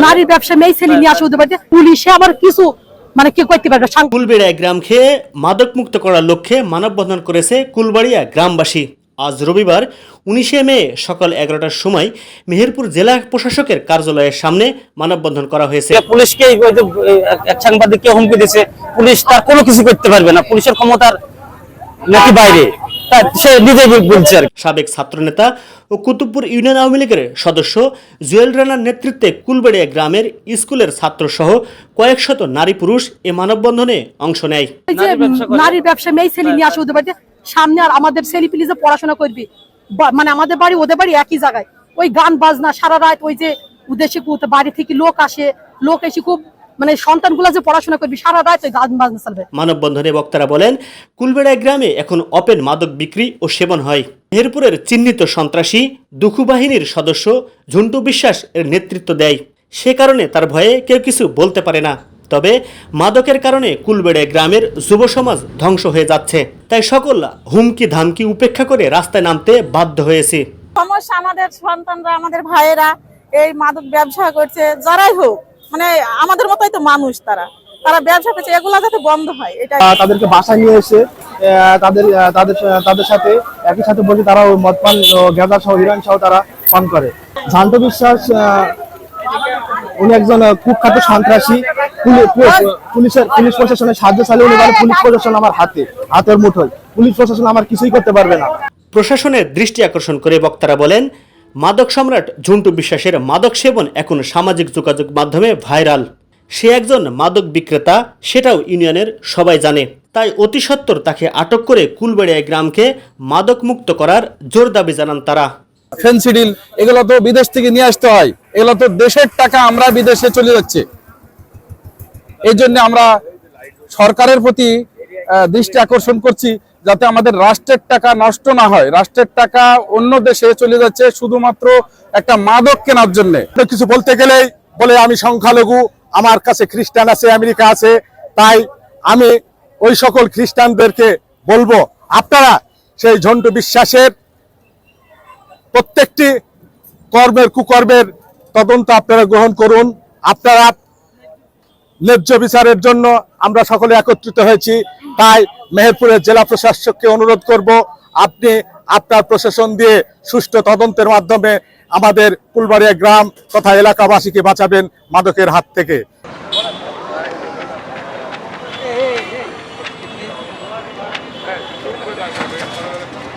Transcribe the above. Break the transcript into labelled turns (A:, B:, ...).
A: নারীর ব্যবসা মেয়ে ছেলে নিয়ে আসে ওদের বাড়িতে পুলিশে আবার কিছু মানে কি করতে পারবে
B: কুলবেড়ায় গ্রাম খেয়ে মাদকমুক্ত করার লক্ষ্যে মানববন্ধন করেছে কুলবাড়িয়া গ্রামবাসী। আজ রবিবার উনিশে মে সকাল এগারোটার সময় মেহেরপুর জেলা প্রশাসকের কার্যালয়ের সামনে মানববন্ধন করা হয়েছে।
C: পুলিশকে এক- সাংবাদিককে হুমকি দিয়েছে পুলিশ তার কোনো কিছু করতে পারবে না। পুলিশের ক্ষমতার নাকি বাইরে? সে নিজে বলছে আর
B: সাবেক ছাত্রনেতা ও কুতুবপুর ইউনিয়ন আওয়ামী লীগের সদস্য জুয়েল রানার নেতৃত্বে কুলবেড়িয়া গ্রামের স্কুলের ছাত্রসহ কয়েকশত নারী পুরুষ এ মানববন্ধনে অংশ নেয়।
A: নারীর ব্যবসা মেয়ে ছেলে নিয়ে আসে ওদের বাড়িতে সামনে আর আমাদের ছেলে পিলি যে পড়াশোনা করবি মানে আমাদের বাড়ি ওদের বাড়ি একই জায়গায়। ওই গান বাজনা সারা রাত ওই যে উদ্দেশ্যে বাড়ি থেকে লোক আসে লোক এসে খুব মানে সন্তানগুলা যে পড়াশোনা করবি সারা রাত ওই গান বাজনা চলবে।
B: মানববন্ধনে বক্তারা বলেন কুলবেড়ায় গ্রামে এখন অপেন মাদক বিক্রি ও সেবন হয়। মেহেরপুরের চিহ্নিত সন্ত্রাসী দুখু বাহিনীর সদস্য ঝুন্টু বিশ্বাস এর নেতৃত্ব দেয়। সে কারণে তার ভয়ে কেউ কিছু বলতে পারে না। তবে মাদকের কারণে কুলবেড়ায় গ্রামের যুব সমাজ ধ্বংস হয়ে যাচ্ছে। তাই সকল হুমকি ধামকি উপেক্ষা করে রাস্তায় নামতে বাধ্য হয়েছে।
D: সমস্যা আমাদের সন্তানরা আমাদের ভাইয়েরা এই মাদক ব্যবসা করছে যারাই হোক। মানে আমাদের মতোই তো মানুষ তারা। তারা ব্যবসা করছে এগুলা যাতে বন্ধ হয় এটা
E: তাদেরকে বাসায় নিয়ে এসে তাদের তাদের তাদের সাথে একই সাথে বসে তারা ওই মদ পান ও গাঁজা সহ হিরোইন সহ তারা পান করে। ঝান্ট বিশ্বাস উনি একজন কুখ্যাত সন্ত্রাসী পু- পুলিশের পুলিশ প্রশাসনের সাহায্য চালিয়ে উনি বলে পুলিশ প্রশাসন আমার হাতে হাতের মুঠোয়। পুলিশ প্রশাসন আমার কিছুই করতে পারবে না।
B: প্রশাসনের দৃষ্টি আকর্ষণ করে বক্তারা বলেন মাদক সম্রাট ঝুন্টু বিশ্বাসের মাদক সেবন এখন সামাজিক যোগাযোগ মাধ্যমে ভাইরাল। সে একজন মাদক বিক্রেতা, সেটাও ইউনিয়নের সবাই জানে। তাই অতি সত্বর তাকে আটক করে কুলবেড়িয়া গ্রামকে মাদক মুক্ত করার জোর দাবি জানান তারা।
F: ফেন্সিডিল এগুলো তো বিদেশ থেকে নিয়ে আসতে হয়। এগুলো তো দেশের টাকা আমরা বিদেশে চলে যাচ্ছে। এই জন্য আমরা সরকারের প্রতি দৃষ্টি আকর্ষণ করছি। যাতে আমাদের রাষ্ট্রের টাকা নষ্ট না হয়। রাষ্ট্রের টাকা অন্য দেশে চলে যাচ্ছে শুধুমাত্র একটা মাদক কেনার জন্য। কিছু বলতে গেলেই বলে আমি সংখ্যালঘু, আমার কাছে খ্রিস্টান আছে, আমেরিকা আছে, তাই আমি ওই সকল খ্রিস্টানদেরকে বলব, আপনারা সেই ঝন্টু বিশ্বাসের প্রত্যেকটি কর্মের কুকর্মের তদন্ত আপনারা গ্রহণ করুন, আপনারা ন্যায্য বিচারের জন্য আমরা সকলে একত্রিত হয়েছি তাই মেহেরপুরের জেলা প্রশাসককে অনুরোধ করব, আপনি আপনার প্রশাসন দিয়ে সুষ্ঠু তদন্তের মাধ্যমে আমাদের ফুলবাড়িয়া গ্রাম তথা এলাকাবাসীকে বাঁচাবেন মাদকের হাত থেকে Thank you.